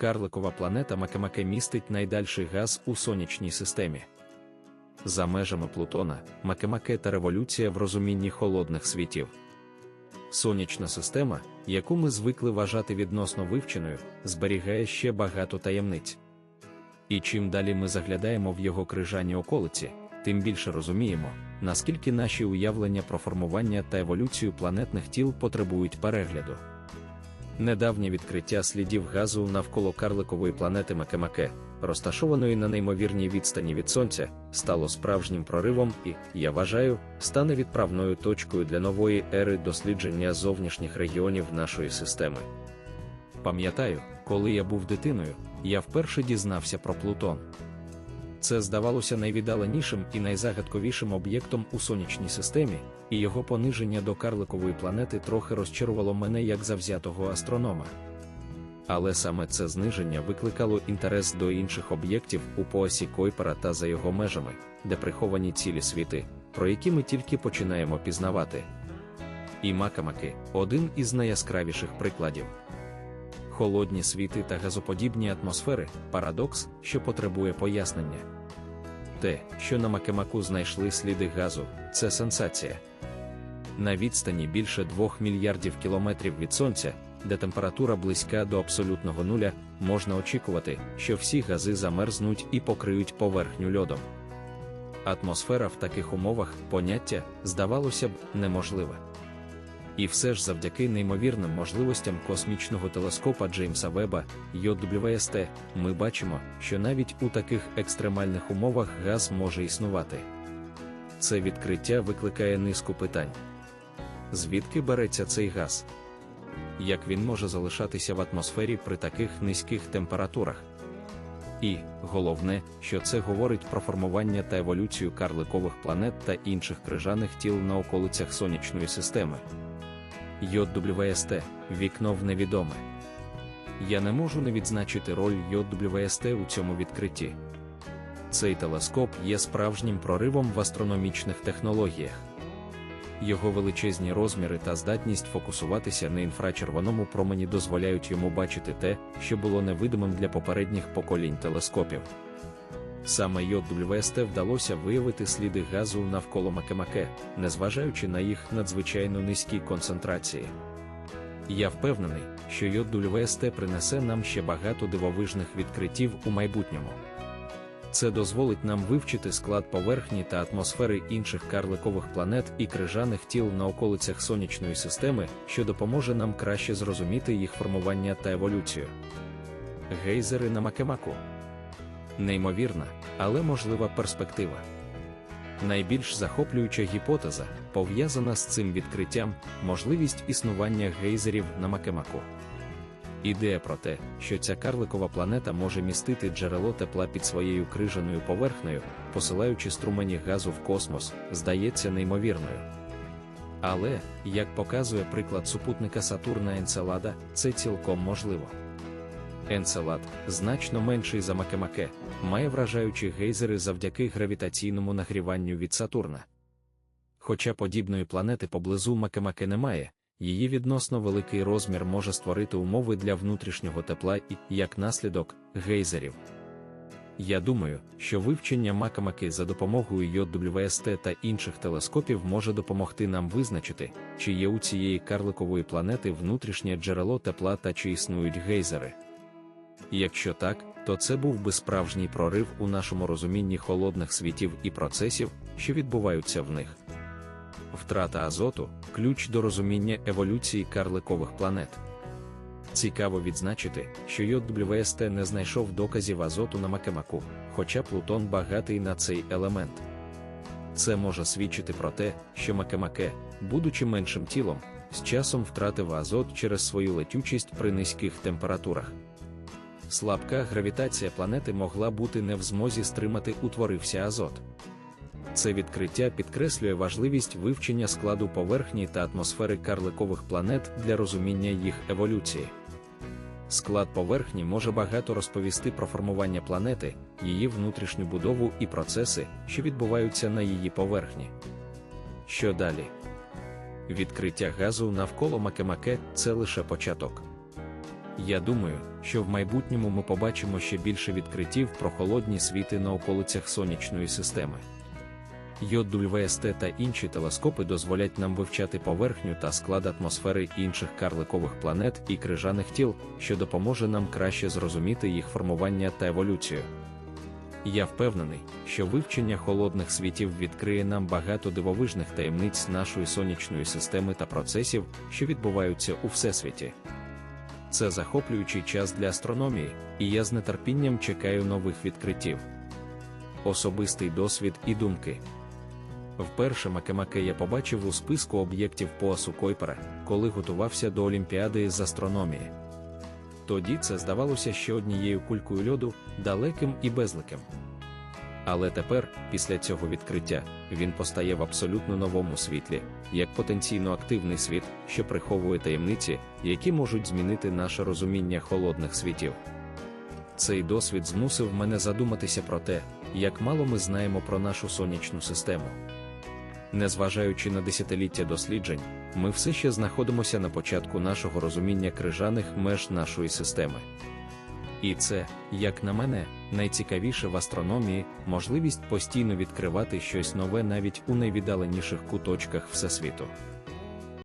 карликова планета Макемаке містить найдальший газ у сонячній системі. За межами Плутона, Макемаке та революція в розумінні холодних світів. Сонячна система, яку ми звикли вважати відносно вивченою, зберігає ще багато таємниць. І чим далі ми заглядаємо в його крижані околиці, тим більше розуміємо, наскільки наші уявлення про формування та еволюцію планетних тіл потребують перегляду. Недавнє відкриття слідів газу навколо карликової планети Макемаке, розташованої на неймовірній відстані від Сонця, стало справжнім проривом і, я вважаю, стане відправною точкою для нової ери дослідження зовнішніх регіонів нашої системи. Пам'ятаю, коли я був дитиною, я вперше дізнався про Плутон. Це здавалося найвіддаленішим і найзагадковішим об'єктом у сонячній системі, і його пониження до карликової планети трохи розчарувало мене як завзятого астронома. Але саме це зниження викликало інтерес до інших об'єктів у поясі Койпера та за його межами, де приховані цілі світи, про які ми тільки починаємо пізнавати. І Макамаки один із найяскравіших прикладів. Холодні світи та газоподібні атмосфери парадокс, що потребує пояснення. Те, що на Макемаку знайшли сліди газу, це сенсація. На відстані більше 2 мільярдів кілометрів від сонця, де температура близька до абсолютного нуля, можна очікувати, що всі гази замерзнуть і покриють поверхню льодом. Атмосфера в таких умовах поняття, здавалося б, неможливе. І все ж завдяки неймовірним можливостям космічного телескопа Джеймса Веба JWST, ми бачимо, що навіть у таких екстремальних умовах газ може існувати. Це відкриття викликає низку питань. Звідки береться цей газ? Як він може залишатися в атмосфері при таких низьких температурах? І, головне, що це говорить про формування та еволюцію карликових планет та інших крижаних тіл на околицях сонячної системи. JWST – вікно в невідоме. Я не можу не відзначити роль JWST у цьому відкритті. Цей телескоп є справжнім проривом в астрономічних технологіях. Його величезні розміри та здатність фокусуватися на інфрачервоному промені дозволяють йому бачити те, що було невидимим для попередніх поколінь телескопів. Саме JWST вдалося виявити сліди газу навколо Макемаке, незважаючи на їх надзвичайно низькі концентрації. Я впевнений, що JWST принесе нам ще багато дивовижних відкриттів у майбутньому. Це дозволить нам вивчити склад поверхні та атмосфери інших карликових планет і крижаних тіл на околицях сонячної системи, що допоможе нам краще зрозуміти їх формування та еволюцію. Гейзери на Макемаку неймовірна, але можлива перспектива. Найбільш захоплююча гіпотеза, пов'язана з цим відкриттям, можливість існування гейзерів на Макемаку. Ідея про те, що ця карликова планета може містити джерело тепла під своєю крижаною поверхнею, посилаючи струмені газу в космос, здається неймовірною. Але, як показує приклад супутника Сатурна Енцелада, це цілком можливо. Енцелад, значно менший за Макемаке, має вражаючі гейзери завдяки гравітаційному нагріванню від Сатурна. Хоча подібної планети поблизу Макемаке немає, її відносно великий розмір може створити умови для внутрішнього тепла і, як наслідок, гейзерів. Я думаю, що вивчення Макамаки за допомогою JWST та інших телескопів може допомогти нам визначити, чи є у цієї карликової планети внутрішнє джерело тепла та чи існують гейзери. Якщо так, то це був би справжній прорив у нашому розумінні холодних світів і процесів, що відбуваються в них. Втрата азоту ключ до розуміння еволюції карликових планет. Цікаво відзначити, що JWST не знайшов доказів азоту на Макемаку, хоча Плутон багатий на цей елемент. Це може свідчити про те, що Макемаке, будучи меншим тілом, з часом втратив азот через свою летючість при низьких температурах. Слабка гравітація планети могла бути не в змозі стримати утворився азот. Це відкриття підкреслює важливість вивчення складу поверхні та атмосфери карликових планет для розуміння їх еволюції. Склад поверхні може багато розповісти про формування планети, її внутрішню будову і процеси, що відбуваються на її поверхні. Що далі? Відкриття газу навколо Макемаке це лише початок. Я думаю, що в майбутньому ми побачимо ще більше відкриттів про холодні світи на околицях сонячної системи. JWST та інші телескопи дозволять нам вивчати поверхню та склад атмосфери інших карликових планет і крижаних тіл, що допоможе нам краще зрозуміти їх формування та еволюцію. Я впевнений, що вивчення холодних світів відкриє нам багато дивовижних таємниць нашої сонячної системи та процесів, що відбуваються у всесвіті. Це захоплюючий час для астрономії, і я з нетерпінням чекаю нових відкриттів. Особистий досвід і думки. Вперше Макемаке я побачив у списку об'єктів поасу Койпера, коли готувався до Олімпіади з астрономії. Тоді це здавалося ще однією кулькою льоду, далеким і безликим. Але тепер, після цього відкриття, він постає в абсолютно новому світлі, як потенційно активний світ, що приховує таємниці, які можуть змінити наше розуміння холодних світів. Цей досвід змусив мене задуматися про те, як мало ми знаємо про нашу сонячну систему. Незважаючи на десятиліття досліджень, ми все ще знаходимося на початку нашого розуміння крижаних меж нашої системи. І це, як на мене, найцікавіше в астрономії можливість постійно відкривати щось нове навіть у найвіддаленіших куточках Всесвіту.